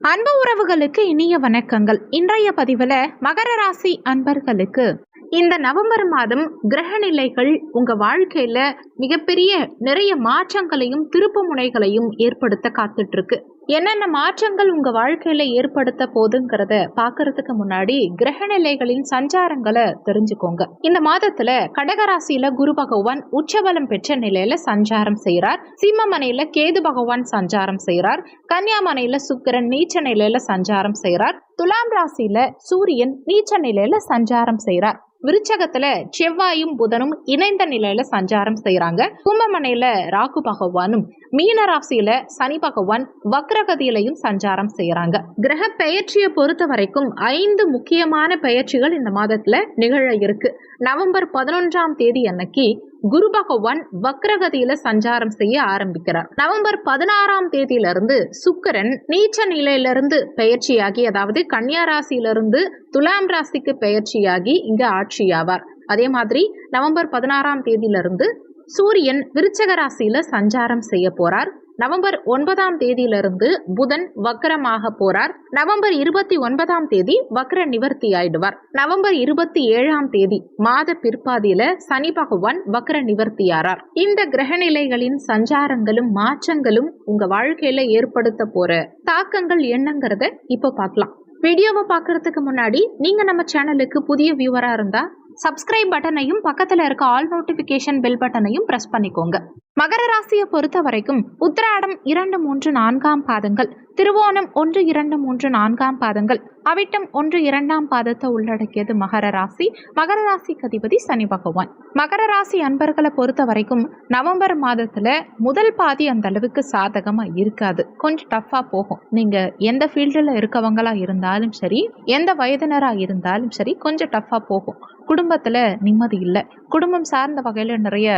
அன்பு உறவுகளுக்கு இனிய வணக்கங்கள். இன்றைய பதிவுல மகர ராசி அன்பர்களுக்கு இந்த நவம்பர் மாதம் கிரக நிலைகள் உங்க வாழ்க்கையில மிகப்பெரிய நிறைய மாற்றங்களையும் திருப்பு முனைகளையும் ஏற்படுத்த காத்துட்டு இருக்கு. என்னென்ன மாற்றங்கள் உங்க வாழ்க்கையில ஏற்படுத்த போதுங்கிறத பார்க்கறதுக்கு முன்னாடி கிரக நிலைகளின் சஞ்சாரங்களை தெரிஞ்சுக்கோங்க. இந்த மாதத்துல கடகராசியில் குரு பகவான் உச்சபலம் பெற்ற நிலையில சஞ்சாரம் செய்யறார் சிம்மமனையில கேது பகவான் சஞ்சாரம் செய்யறார் கன்னியாமனையில் சுக்கிரன் நீச்ச நிலையில சஞ்சாரம் செய்யறார் துலாம் ராசியில சூரியன் நீச்ச நிலையில சஞ்சாரம் செய்யறார் விருச்சகத்துல செவ்வாயும் புதனும் இணைந்த நிலையில சஞ்சாரம் செய்யறாங்க கும்பமனையில ராகு பகவானும் மீன ராசியில சனி பகவான் வக்ரகதியிலையும் சஞ்சாரம் செய்யறாங்க. கிரக பெயர்ச்சியை பொறுத்த வரைக்கும் ஐந்து முக்கியமான பெயர்ச்சிகள் இந்த மாதத்துல நிகழ இருக்கு. நவம்பர் பதினொன்றாம் தேதி அன்னைக்கு குரு பகவான் வக்ரகதியில சஞ்சாரம் செய்ய ஆரம்பிக்கிறார். நவம்பர் பதினாறாம் தேதியிலிருந்து சுக்கரன் நீச்ச நிலையிலிருந்து பெயர்ச்சியாகி அதாவது கன்னியா ராசியிலிருந்து துலாம் ராசிக்கு பெயர்ச்சியாகி இங்க ஆட்சியாவார். அதே மாதிரி நவம்பர் பதினாறாம் தேதியிலிருந்து சூரியன் விருச்சக ராசியில சஞ்சாரம் செய்ய போறார். நவம்பர் ஒன்பதாம் தேதியிலிருந்து புதன் வக்கரமாக போறார். நவம்பர் இருபத்தி ஒன்பதாம் தேதி வக்ர நிவர்த்தி ஆயிடுவார். நவம்பர் இருபத்தி ஏழாம் தேதி மாத பிற்பாதியில சனி பகவான் வக்ர நிவர்த்தியாரார் இந்த கிரகநிலைகளின் சஞ்சாரங்களும் மாற்றங்களும் உங்க வாழ்க்கையில ஏற்படுத்த போற தாக்கங்கள் என்னங்கிறத இப்போ பார்க்கலாம். வீடியோவை பார்க்கறதுக்கு முன்னாடி நீங்க நம்ம சேனலுக்கு புதிய வியூவரா இருந்தா சப்ஸ்கிரைப் பட்டனையும் பக்கத்துல இருக்க ஆல் நோட்டிபிகேஷன் பெல் பட்டனையும் பிரஸ் பண்ணிக்கோங்க. மகர ராசியை பொறுத்த வரைக்கும் உத்திராடம் இரண்டு மூன்று நான்காம் பாதங்கள் திருவோணம் ஒன்று இரண்டு மூன்று நான்காம் பாதங்கள் அவிட்டம் ஒன்று இரண்டாம் பாதத்தை உள்ளடக்கியது மகர ராசி. மகர ராசிக்கு அதிபதி சனி பகவான். மகர ராசி அன்பர்களை பொறுத்த வரைக்கும் நவம்பர் மாதத்துல முதல் பாதி அந்த அளவுக்கு சாதகமா இருக்காது. கொஞ்சம் டஃப்பா போகும். நீங்க எந்த ஃபீல்டில் இருக்கவங்களா இருந்தாலும் சரி எந்த வயதினரா இருந்தாலும் சரி கொஞ்சம் டஃப்பா போகும். குடும்பத்தில் நிம்மதி இல்லை. குடும்பம் சார்ந்த வகையில் நிறைய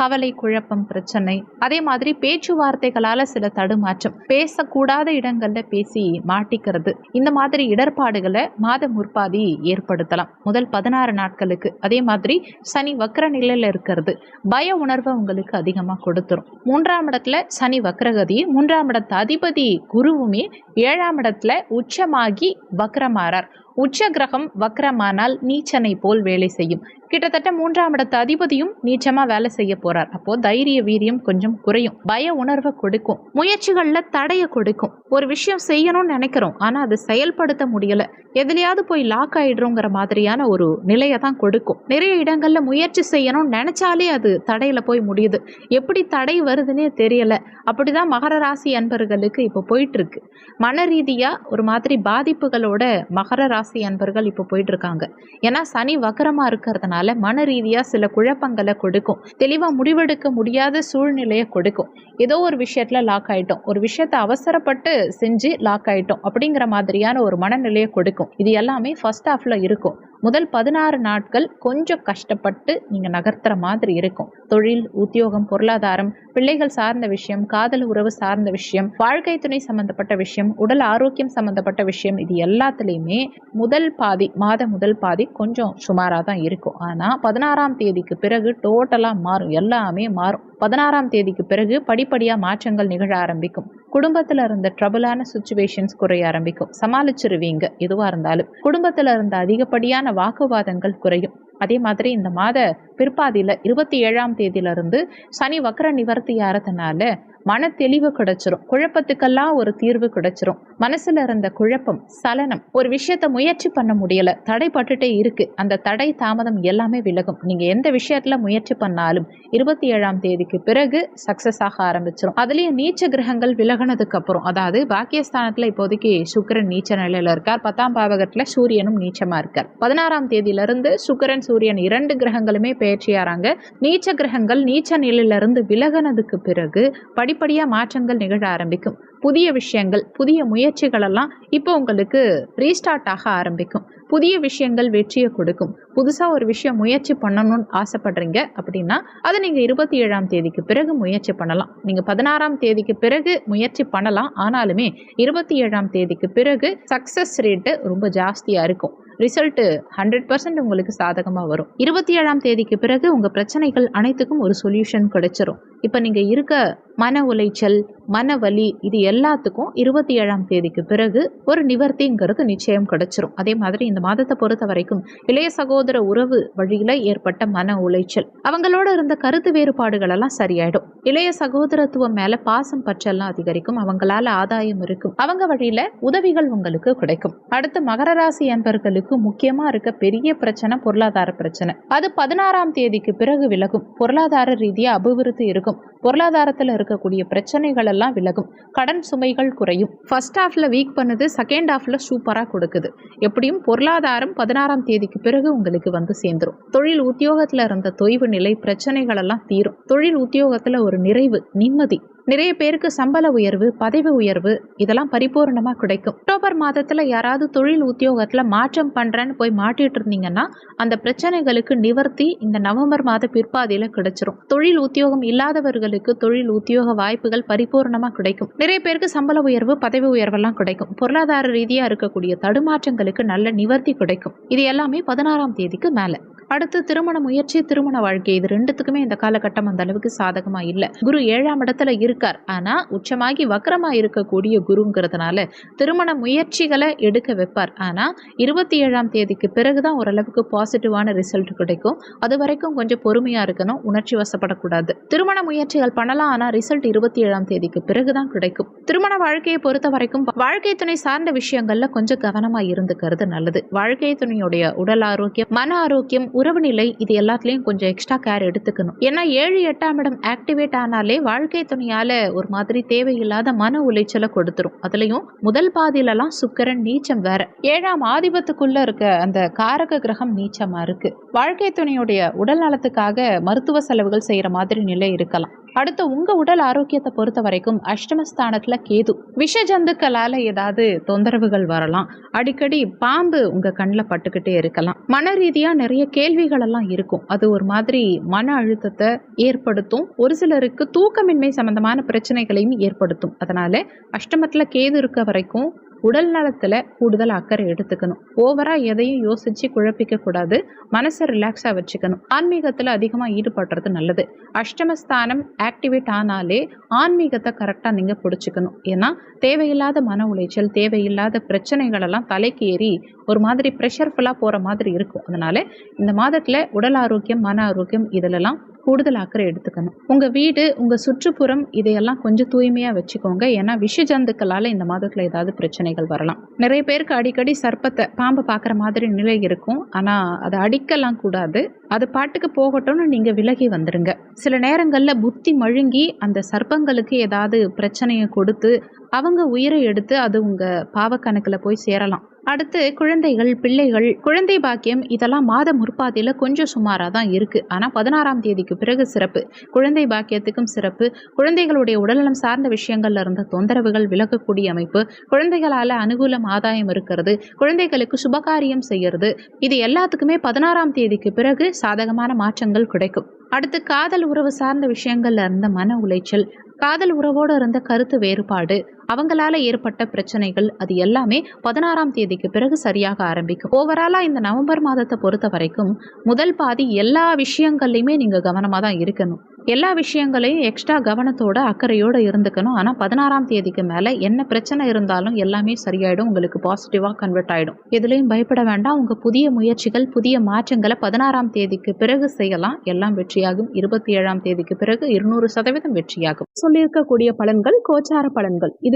கவலை குழப்பம் பிரச்சனை அதே மாதிரி பேச்சுவார்த்தைகளால சில தடுமாற்றம். பேசக்கூடாத இடங்கள்ல பேசி மாட்டிக்கிறது. இந்த மாதிரி இடர்பாடுகளை மாத முற்பாதி ஏற்படுத்தலாம். முதல் பதினாறு நாட்களுக்கு. அதே மாதிரி சனி வக்கர நிலையில இருக்கிறது. பய உணர்வை உங்களுக்கு அதிகமாக கொடுத்துரும். மூன்றாம் இடத்துல சனி வக்ரகதி மூன்றாம் இடத்து அதிபதி குருவுமே ஏழாம் இடத்துல உச்சமாகி வக்ரமாறார். உச்ச கிரகம் வக்ரமானால் நீச்சனை போல் வேலை செய்யும். கிட்டத்தட்ட மூன்றாம் இடத்த அதிபதியும் நீச்சமா வேலை செய்ய போறார். அப்போ தைரிய வீரியம் கொஞ்சம் குறையும். பய உணர்வை கொடுக்கும். முயற்சிகள்ல தடைய கொடுக்கும். ஒரு விஷயம் செய்யணும்னு நினைக்கிறோம். ஆனா அதை செயல்படுத்த முடியல. எதுலையாவது போய் லாக் ஆயிடுறோங்கிற மாதிரியான ஒரு நிலையை தான் கொடுக்கும். நிறைய இடங்கள்ல முயற்சி செய்யணும்னு நினைச்சாலே அது தடையில போய் முடியுது. எப்படி தடை வருதுன்னே தெரியல. அப்படிதான் மகர ராசி அன்பர்களுக்கு இப்போ போயிட்டு இருக்கு. மன ரீதியா ஒரு மாதிரி பாதிப்புகளோட மகர ராசி அன்பர்கள் இப்போ போயிட்டு இருக்காங்க ஏன்னா சனி வக்கரமா இருக்கிறதுனால மன ரீதியா சில குழப்பங்களை கொடுக்கும். தெளிவா முடிவெடுக்க முடியாத சூழ்நிலையை கொடுக்கும். ஏதோ ஒரு விஷயத்துல லாக் ஆயிட்டோம். ஒரு விஷயத்த அவசரப்பட்டு செஞ்சு லாக் ஆயிட்டோம். அப்படிங்கிற மாதிரியான ஒரு மனநிலையை கொடுக்கும். இது எல்லாமே ஃபர்ஸ்ட் ஹாஃப்ல இருக்கும். முதல் பதினாறு நாட்கள் கொஞ்சம் கஷ்டப்பட்டு நீங்கள் நகர்த்துற மாதிரி இருக்கும். தொழில் உத்தியோகம் பொருளாதாரம் பிள்ளைகள் சார்ந்த விஷயம் காதல் உறவு சார்ந்த விஷயம் வாழ்க்கை துணை சம்பந்தப்பட்ட விஷயம் உடல் ஆரோக்கியம் சம்பந்தப்பட்ட விஷயம் இது எல்லாத்துலேயுமே முதல் பாதி மாத முதல் பாதி கொஞ்சம் சுமாராக தான் இருக்கும். ஆனால் பதினாறாம் தேதிக்கு பிறகு டோட்டலாக மாறும். எல்லாமே மாறும். பதினாறாம் தேதிக்கு பிறகு படிப்படியாக மாற்றங்கள் நிகழ ஆரம்பிக்கும். குடும்பத்தில் இருந்த ட்ரபுளான சுச்சுவேஷன்ஸ் குறைய ஆரம்பிக்கும். சமாளிச்சிருவீங்க எதுவாக இருந்தாலும். குடும்பத்தில் இருந்த அதிகப்படியான வாக்குவாதங்கள் குறையும். அதே மாதிரி இந்த மாத பிற்பாதியில் இருபத்தி ஏழாம் தேதியிலிருந்து சனி வக்கர நிவர்த்தி ஆறதுனால மன தெளிவு கிடைச்சிரும். குழப்பத்துக்கெல்லாம் ஒரு தீர்வு கிடைச்சிரும். மனசுல இருந்த குழப்பம் சலனம் ஒரு விஷயத்த முயற்சி பண்ண முடியல. தடைப்பட்டுட்டே இருக்கு. அந்த தடை தாமதம் எல்லாமே விலகும். நீங்க எந்த விஷயத்துல முயற்சி பண்ணாலும் இருபத்தி ஏழாம் தேதிக்கு பிறகு சக்சஸ் ஆக ஆரம்பிச்சிரும். அதுலயும் நீச்ச கிரகங்கள் விலகினதுக்கு அப்புறம் அதாவது பாக்கியஸ்தானத்துல இப்போதைக்கு சுக்கிரன் நீச்ச நிலையில இருக்கார். பத்தாம் பாவகத்துல சூரியனும் நீச்சமா இருக்கார். பதினாறாம் தேதியிலிருந்து சுக்கிரன் சூரியன் இரண்டு கிரகங்களுமே பயிற்சியாறாங்க நீச்ச கிரகங்கள் நீச்ச நிலையிலிருந்து விலகினதுக்கு பிறகு படிப்படியாக மாற்றங்கள் நிகழ ஆரம்பிக்கும். புதிய விஷயங்கள் புதிய முயற்சிகளெல்லாம் இப்போ உங்களுக்கு ரீஸ்டார்ட் ஆக ஆரம்பிக்கும். புதிய விஷயங்கள் வெற்றியை கொடுக்கும். புதுசாக ஒரு விஷயம் முயற்சி பண்ணணும்னு ஆசைப்படுறீங்க அப்படின்னா அதை நீங்கள் இருபத்தி ஏழாம் தேதிக்கு பிறகு முயற்சி பண்ணலாம். நீங்கள் பதினாறாம் தேதிக்கு பிறகு முயற்சி பண்ணலாம். ஆனாலுமே இருபத்தி ஏழாம் தேதிக்கு பிறகு சக்ஸஸ் ரேட்டு ரொம்ப ஜாஸ்தியாக இருக்கும். ரிசல்ட்டு ஹண்ட்ரட் பர்சன்ட் உங்களுக்கு சாதகமாக வரும். இருபத்தி ஏழாம் தேதிக்கு பிறகு உங்கள் பிரச்சனைகள் அனைத்துக்கும் ஒரு சொல்யூஷன் கிடைச்சிரும். இப்போ நீங்கள் இருக்க மன உளைச்சல் மனவலி இது எல்லாத்துக்கும் இருபத்தி ஏழாம் தேதிக்கு பிறகு ஒரு நிவர்த்திங்கிறது நிச்சயம் கிடைச்சிரும். அதே மாதிரி இந்த மாதத்தை பொறுத்த வரைக்கும் இளைய சகோதர உறவு வழியில ஏற்பட்ட மன உளைச்சல். அவங்களோட இருந்த கருத்து வேறுபாடுகள் எல்லாம் சரியாயிடும். இளைய சகோதரத்துவம் மேல பாசம் பற்றெல்லாம் அதிகரிக்கும். அவங்களால ஆதாயம் இருக்கும். அவங்க வழியில உதவிகள் உங்களுக்கு கிடைக்கும். அடுத்து மகர ராசி என்பர்களுக்கு முக்கியமா இருக்க பெரிய பிரச்சனை பொருளாதார பிரச்சனை. அது பதினாறாம் தேதிக்கு பிறகு விலகும். பொருளாதார ரீதியா அபிவிருத்தி இருக்கும். பொருளாதாரத்தில் இருக்கக்கூடிய பிரச்சனைகள் எல்லாம் விலகும். கடன் சுமைகள் குறையும். ஃபர்ஸ்ட் ஹாஃப்ல வீக் பண்ணுது செகண்ட் ஹாஃப்ல சூப்பராக கொடுக்குது. எப்படியும் பொருளாதாரம் பதினாறாம் தேதிக்கு பிறகு உங்களுக்கு வந்து சேர்ந்துரும். தொழில் உத்தியோகத்தில் இருந்த தொய்வு நிலை பிரச்சனைகள் எல்லாம் தீரும். தொழில் உத்தியோகத்தில் ஒரு நிறைவு நிம்மதி நிறைய பேருக்கு சம்பள உயர்வு பதவி உயர்வு இதெல்லாம் பரிபூர்ணமாக கிடைக்கும். அக்டோபர் மாதத்தில் யாராவது தொழில் உத்தியோகத்தில் மாற்றம் பண்ணுறேன்னு போய் மாட்டிட்டு இருந்தீங்கன்னா அந்த பிரச்சனைகளுக்கு நிவர்த்தி இந்த நவம்பர் மாத பிற்பாதையில் கிடைச்சிரும். தொழில் உத்தியோகம் இல்லாதவர்களுக்கு தொழில் உத்தியோக வாய்ப்புகள் பரிபூர்ணமாக கிடைக்கும். நிறைய பேருக்கு சம்பள உயர்வு பதவி உயர்வெல்லாம் கிடைக்கும். பொருளாதார ரீதியாக இருக்கக்கூடிய தடுமாற்றங்களுக்கு நல்ல நிவர்த்தி கிடைக்கும். இது எல்லாமே பதினாறாம் தேதிக்கு மேலே. அடுத்து திருமண முயற்சி திருமண வாழ்க்கை. இது ரெண்டுத்துக்குமே இந்த காலகட்டம் அந்த அளவுக்கு சாதகமா இல்லை. குரு ஏழாம் இடத்துல இருக்கார். ஆனா உச்சமாகி வக்கரமா இருக்கக்கூடிய குருங்கிறதுனால திருமண முயற்சிகளை எடுக்க வைப்பார். ஆனா இருபத்தி ஏழாம் தேதிக்கு பிறகுதான் ஓரளவுக்கு பாசிட்டிவான ரிசல்ட் கிடைக்கும். அது வரைக்கும் கொஞ்சம் பொறுமையா இருக்கணும். உணர்ச்சி வசப்படக்கூடாது. திருமண முயற்சிகள் பண்ணலாம். ஆனா ரிசல்ட் இருபத்தி ஏழாம் தேதிக்கு பிறகுதான் கிடைக்கும். திருமண வாழ்க்கையை பொறுத்த வரைக்கும் வாழ்க்கை துணை சார்ந்த விஷயங்கள்ல கொஞ்சம் கவனமா இருந்துக்கிறது நல்லது. வாழ்க்கை துணையுடைய உடல் ஆரோக்கியம் மன ஆரோக்கியம் உறவு நிலை இது எல்லாத்துலேயும் கொஞ்சம் எக்ஸ்ட்ரா கேர் எடுத்துக்கணும். ஏன்னா ஏழு எட்டாம் இடம் ஆக்டிவேட் ஆனாலே வாழ்க்கை துணையால் ஒரு மாதிரி தேவையில்லாத மன உளைச்சலை கொடுத்துரும். அதுலயும் முதல் பாதியிலலாம் சுக்கரன் நீச்சம் வேற. ஏழாம் ஆதிபத்துக்குள்ள இருக்க அந்த காரக கிரகம் நீச்சமா இருக்கு. வாழ்க்கை துணையுடைய உடல் நலத்துக்காக மருத்துவ செலவுகள் செய்யற மாதிரி நிலை இருக்கலாம். அடுத்து உங்க உடல் ஆரோக்கியத்தை பொறுத்த வரைக்கும் அஷ்டமஸ்தானத்துல கேது. விஷ ஜந்துக்களால ஏதாவது தொந்தரவுகள் வரலாம். அடிக்கடி பாம்பு உங்க கண்ணில் பட்டுக்கிட்டே இருக்கலாம். மன ரீதியா நிறைய கேள்விகள் எல்லாம் இருக்கும். அது ஒரு மாதிரி மன அழுத்தத்தை ஏற்படுத்தும். ஒரு சிலருக்கு தூக்கமின்மை சம்பந்தமான பிரச்சனைகளையும் ஏற்படுத்தும். அதனால அஷ்டமத்துல கேது இருக்க வரைக்கும் உடல் நலத்தில் கூடுதல் அக்கறை எடுத்துக்கணும். ஓவராக எதையும் யோசித்து குழப்பிக்க கூடாது. மனசை ரிலாக்ஸாக வச்சுக்கணும். ஆன்மீகத்தில் அதிகமாக ஈடுபடுறது நல்லது. அஷ்டமஸ்தானம் ஆக்டிவேட் ஆனாலே ஆன்மீகத்தை கரெக்டாக நீங்கள் பிடிச்சிக்கணும். ஏன்னா தேவையில்லாத மன உளைச்சல் தேவையில்லாத பிரச்சனைகளெல்லாம் தலைக்கு ஏறி ஒரு மாதிரி ப்ரெஷர்ஃபுல்லாக போகிற மாதிரி இருக்கும். அதனால் இந்த மாதத்தில் உடல் ஆரோக்கியம் மன ஆரோக்கியம் இதிலெல்லாம் கூடுதல் அக்கறை எடுத்துக்கணும். உங்கள் வீடு உங்கள் சுற்றுப்புறம் இதையெல்லாம் கொஞ்சம் தூய்மையாக வச்சுக்கோங்க. ஏன்னா விஷ ஜந்துக்களால் இந்த மாதத்தில் ஏதாவது பிரச்சனைகள் வரலாம். நிறைய பேருக்கு அடிக்கடி சர்ப்பத்தை பாம்பு பார்க்குற மாதிரி நிலை இருக்கும். ஆனால் அதை அடிக்கலாம் கூடாது. அது பாட்டுக்கு போகட்டும்னு நீங்கள் விலகி வந்துடுங்க சில நேரங்களில் புத்தி மழுங்கி அந்த சர்ப்பங்களுக்கு ஏதாவது பிரச்சனையை கொடுத்து அவங்க உயிரை எடுத்து அது உங்கள் பாவக்கணக்கில் போய் சேரலாம். அடுத்து குழந்தைகள் பிள்ளைகள் குழந்தை பாக்கியம் இதெல்லாம் மாத முற்பாதையில் கொஞ்சம் சுமாராக தான் இருக்குது ஆனால் பதினாறாம் தேதிக்கு பிறகு சிறப்பு. குழந்தை பாக்கியத்துக்கும் சிறப்பு. குழந்தைகளுடைய உடல்நலம் சார்ந்த விஷயங்கள்ல இருந்த தொந்தரவுகள் விலகக்கூடிய அமைப்பு. குழந்தைகளால் அனுகூலம் ஆதாயம் இருக்கிறது. குழந்தைகளுக்கு சுபகாரியம் செய்கிறது இது எல்லாத்துக்குமே பதினாறாம் தேதிக்கு பிறகு சாதகமான மாற்றங்கள் கிடைக்கும். அடுத்து காதல் உறவு சார்ந்த விஷயங்கள்ல இருந்த மன உளைச்சல். காதல் உறவோடு இருந்த கருத்து வேறுபாடு. அவங்களால ஏற்பட்ட பிரச்சனைகள் அது எல்லாமே பதினாறாம் தேதிக்கு பிறகு சரியாக ஆரம்பிக்கும். ஓவராலா இந்த நவம்பர் மாதத்தை பொறுத்த வரைக்கும் முதல் பாதி எல்லா விஷயங்கள்லையுமே நீங்க கவனமா தான் இருக்கணும். எல்லா விஷயங்களையும் எக்ஸ்ட்ரா கவனத்தோட அக்கறையோடு இருந்துக்கணும். ஆனால் பதினாறாம் தேதிக்கு மேலே என்ன பிரச்சனை இருந்தாலும் எல்லாமே சரியாயிடும் உங்களுக்கு பாசிட்டிவாக கன்வெர்ட் ஆகிடும் எதுலேயும் பயப்பட வேண்டாம். உங்கள் புதிய முயற்சிகள் புதிய மாற்றங்களை பதினாறாம் தேதிக்கு பிறகு செய்யலாம். எல்லாம் வெற்றியாகும். இருபத்தி ஏழாம் தேதிக்கு பிறகு இருநூறு சதவீதம் வெற்றியாகும். சொல்லியிருக்கக்கூடிய பலன்கள் கோச்சார பலன்கள். இது